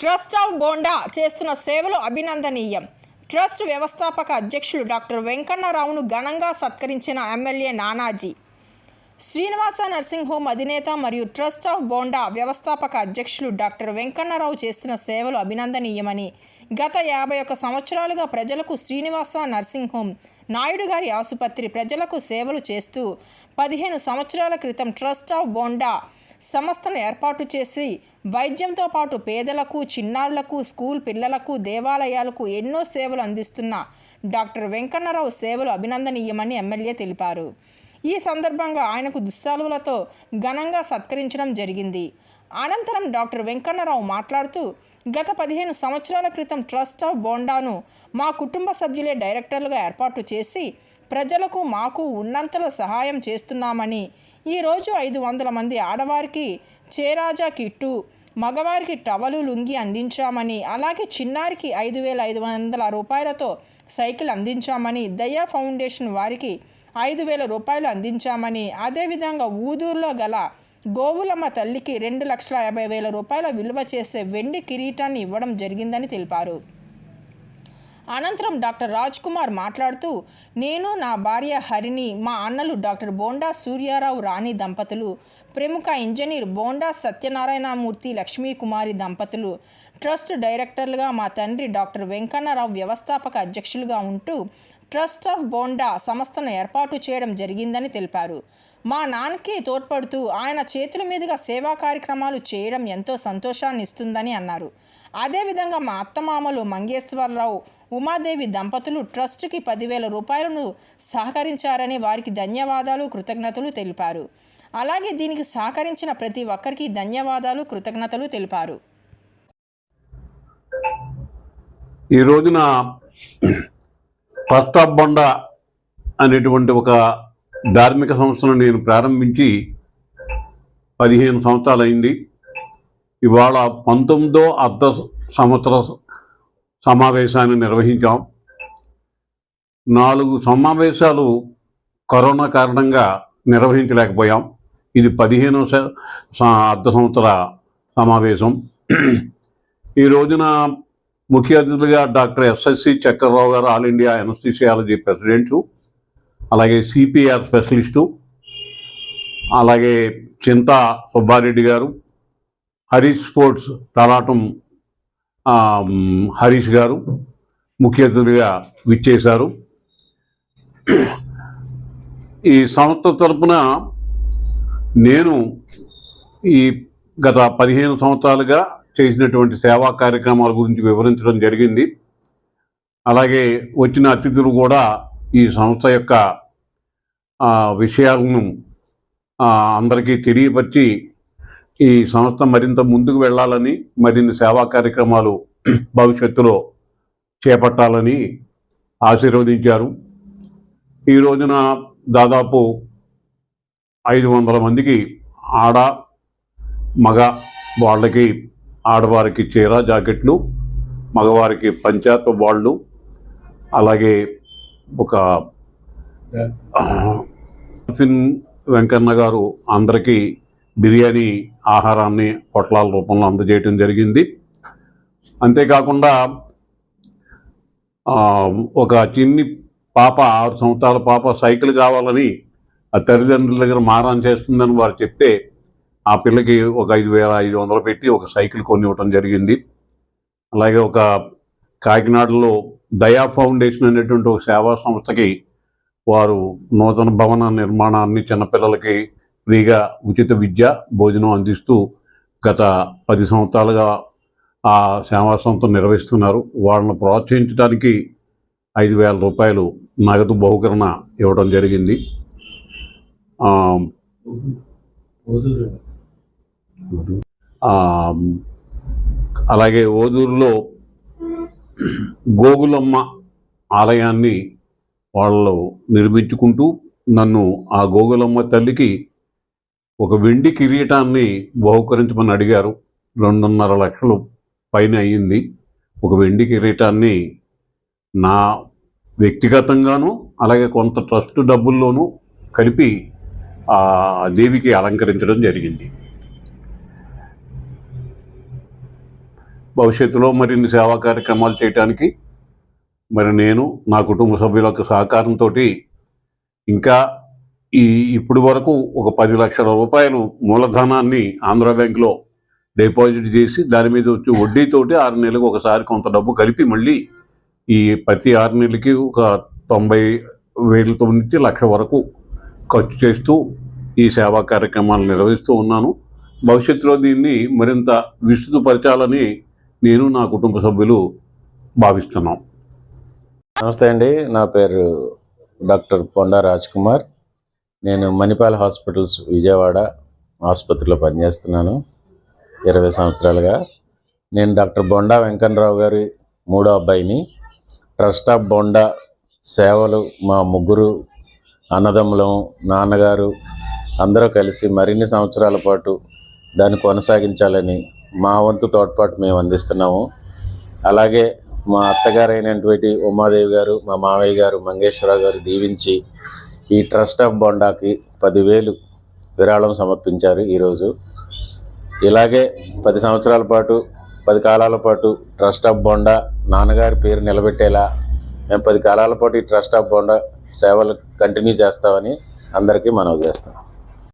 Trust of bonda చేస్తున్న సేవలు అభినందనీయం. ట్రస్ట్ వ్యవస్థాపక అధ్యక్షులు డాక్టర్ వెంకన్నరావును ఘనంగా సత్కరించిన MLA Nanaji. Srinivasa nursing home అధినేత మరియు ట్రస్ట్ ఆఫ్ బోండా వ్యవస్థాపక అధ్యక్షులు డాక్టర్ వెంకన్నరావు చేస్తున్న సేవలు అభినందనీయమని గత యాభై ఒక్క సంవత్సరాలుగా ప్రజలకు శ్రీనివాస నర్సింగ్ హోమ్ నాయుడు గారి ఆసుపత్రి ప్రజలకు సేవలు చేస్తూ పదిహేను సంవత్సరాల క్రితం ట్రస్ట్ ఆఫ్ బోండా సంస్థను ఏర్పాటు చేసి వైద్యంతో పాటు పేదలకు చిన్నారులకు స్కూల్ పిల్లలకు దేవాలయాలకు ఎన్నో సేవలు అందిస్తున్న డాక్టర్ వెంకన్నరావు సేవలు అభినందనీయమని ఎమ్మెల్యే తెలిపారు. ఈ సందర్భంగా ఆయనకు దుస్సాలువులతో ఘనంగా సత్కరించడం జరిగింది. అనంతరం డాక్టర్ వెంకన్నరావు మాట్లాడుతూ గత పదిహేను సంవత్సరాల క్రితం ట్రస్ట్ ఆఫ్ బోండాను మా కుటుంబ సభ్యులే డైరెక్టర్లుగా ఏర్పాటు చేసి ప్రజలకు మాకు ఉన్నంతలో సహాయం చేస్తున్నామని ఈరోజు ఐదు వందల మంది ఆడవారికి చేరాజా కిట్టు మగవారికి టవలు లుంగి అందించామని అలాగే చిన్నారికి ఐదు వేల ఐదు వందల రూపాయలతో సైకిల్ అందించామని దయా ఫౌండేషన్ వారికి ఐదు వేల రూపాయలు అందించామని అదేవిధంగా ఊదూరులో గల గోవులమ్మ తల్లికి రెండు లక్షల యాభై వేల రూపాయల విలువ చేసే వెండి కిరీటాన్ని ఇవ్వడం జరిగిందని తెలిపారు. అనంతరం డాక్టర్ రాజ్ కుమార్ మాట్లాడుతూ నేను నా భార్య హరిణి మా అన్నలు డాక్టర్ బోండా సూర్యారావు రాణి దంపతులు ప్రముఖ ఇంజనీర్ బోండా సత్యనారాయణమూర్తి లక్ష్మీ కుమారి దంపతులు ట్రస్ట్ డైరెక్టర్లుగా మా తండ్రి డాక్టర్ వెంకన్నరావు వ్యవస్థాపక అధ్యక్షులుగా ఉంటూ ట్రస్ట్ ఆఫ్ బోండా సంస్థను ఏర్పాటు చేయడం జరిగిందని తెలిపారు. మా నాన్నకి తోడ్పడుతూ ఆయన చేతుల మీదుగా సేవా కార్యక్రమాలు చేయడం ఎంతో సంతోషాన్ని ఇస్తుందని అన్నారు. అదేవిధంగా మా అత్తమామలు మంగేశ్వరరావు ఉమాదేవి దంపతులు ట్రస్ట్కి పదివేల రూపాయలను సహకరించారని వారికి ధన్యవాదాలు కృతజ్ఞతలు తెలిపారు. అలాగే దీనికి సహకరించిన ప్రతి ఒక్కరికి ధన్యవాదాలు కృతజ్ఞతలు తెలిపారు. ఈ రోజున ట్రస్ట్ అనేటువంటి ఒక ధార్మిక సంస్థను నేను ప్రారంభించి పదిహేను సంవత్సరాలు అయింది ఇవాళ పంతొమ్మిదో అర్ధ సంవత్సర సమావేశాన్ని నిర్వహించాం. నాలుగు సమావేశాలు కరోనా కారణంగా నిర్వహించలేకపోయాం. ఇది పదిహేను అర్ధ సంవత్సర సమావేశం. ఈ రోజున ముఖ్య అతిథులుగా డాక్టర్ ఎస్ఎస్సి చక్రరావు గారు ఆల్ ఇండియా ఎనస్థిషియాలజీ ప్రెసిడెంటు అలాగే సిపిఆర్ స్పెషలిస్టు అలాగే చింతా సుబ్బారెడ్డి గారు హరీష్ స్పోర్ట్స్ తలాటం హరీష్ గారు ముఖ్య అతిథిగా విచ్చేశారు. ఈ సంస్థ తరపున నేను ఈ గత పదిహేను సంవత్సరాలుగా చేసినటువంటి సేవా కార్యక్రమాల గురించి వివరించడం జరిగింది. అలాగే వచ్చిన అతిథులు కూడా ఈ సంస్థ యొక్క విషయాలను అందరికీ తెలియపరిచి ఈ సంస్థ మరింత ముందుకు వెళ్ళాలని మరిన్ని సేవా కార్యక్రమాలు భవిష్యత్తులో చేపట్టాలని ఆశీర్వదించారు. ఈ రోజున దాదాపు ఐదు వందల మందికి ఆడ మగ వాళ్ళకి ఆడవారికి చీర జాకెట్లు మగవారికి పంచాయత్ వాళ్ళు అలాగే ఒక ఫిన్ వెంకన్న గారు అందరికీ బిర్యానీ ఆహారాన్ని పొట్లాల రూపంలో అందజేయటం జరిగింది. అంతేకాకుండా ఒక చిన్ని పాప ఆరు సంవత్సరాల పాప సైకిల్ కావాలని ఆ తల్లిదండ్రుల దగ్గర మారాన్ చేస్తుందని వారు చెప్తే ఆ పిల్లకి ఒక ఐదు వేల ఐదు వందలు పెట్టి ఒక సైకిల్ కొని ఇవ్వటం జరిగింది. అలాగే ఒక కాకినాడలో దయా ఫౌండేషన్ అనేటువంటి ఒక సేవా సంస్థకి వారు నూతన భవన నిర్మాణాన్ని చిన్నపిల్లలకి ఫ్రీగా ఉచిత విద్య భోజనం అందిస్తూ గత పది సంవత్సరాలుగా ఆ సేవా సంస్థ నిర్వహిస్తున్నారు. వాళ్ళని ప్రోత్సహించడానికి ఐదు వేల రూపాయలు నగదు బహుకరణ ఇవ్వడం జరిగింది. అలాగే ఓదూరులో గోగులమ్మ ఆలయాన్ని వాళ్ళు నిర్మించుకుంటూ నన్ను ఆ గోగులమ్మ తల్లికి ఒక వెండి కిరీటాన్ని బహుకరించమని అడిగారు. రెండున్నర లక్షలు పైన అయ్యింది. ఒక వెండి కిరీటాన్ని నా వ్యక్తిగతంగాను అలాగే కొంత ట్రస్ట్ డబ్బుల్లోనూ కలిపి ఆ దేవికి అలంకరించడం జరిగింది. భవిష్యత్తులో మరిన్ని సేవా కార్యక్రమాలు చేయటానికి మరి నేను నా కుటుంబ సభ్యుల యొక్క సహకారంతో ఇంకా ఈ ఇప్పటి వరకు ఒక పది లక్షల రూపాయలు మూలధనాన్ని ఆంధ్ర బ్యాంక్లో డిపాజిట్ చేసి దాని మీద వచ్చి వడ్డీతోటి ఆరు నెలలకు ఒకసారి కొంత డబ్బు కలిపి మళ్ళీ ఈ ప్రతి ఆరు నెలలకి ఒక తొంభై వేలతో నుంచి లక్ష వరకు ఖర్చు చేస్తూ ఈ సేవా కార్యక్రమాలు నిర్వహిస్తూ ఉన్నాను. భవిష్యత్తులో దీన్ని మరింత విస్తృతపరచాలని నేను నా కుటుంబ సభ్యులు భావిస్తున్నాం. నమస్తే అండి నా పేరు డాక్టర్ పొండా రాజ్ కుమార్ నేను మణిపాల్ హాస్పిటల్స్ విజయవాడ ఆసుపత్రిలో పనిచేస్తున్నాను ఇరవై సంవత్సరాలుగా. నేను డాక్టర్ బొండా వెంకన్నరావు గారి మూడో అబ్బాయిని. ట్రస్ట్ ఆఫ్ బొండా సేవలు మా ముగ్గురు అన్నదమ్ములం నాన్నగారు అందరూ కలిసి మరిన్ని సంవత్సరాల పాటు దాన్ని కొనసాగించాలని మా వంతు తోడ్పాటు మేము అందిస్తున్నాము. అలాగే మా అత్తగారైనటువంటి ఉమాదేవి గారు మా మావయ్య గారు మంగేశ్వరరావు గారు దీవించి ఈ ట్రస్ట్ ఆఫ్ బొండాకి పదివేలు విరాళం సమర్పించారు ఈరోజు. ఇలాగే పది సంవత్సరాల పాటు పది కాలాల పాటు ట్రస్ట్ ఆఫ్ బొండా నాన్నగారి పేరు నిలబెట్టేలా మేము పది కాలాల పాటు ఈ ట్రస్ట్ ఆఫ్ బొండా సేవలు కంటిన్యూ చేస్తామని అందరికీ మనవి చేస్తాం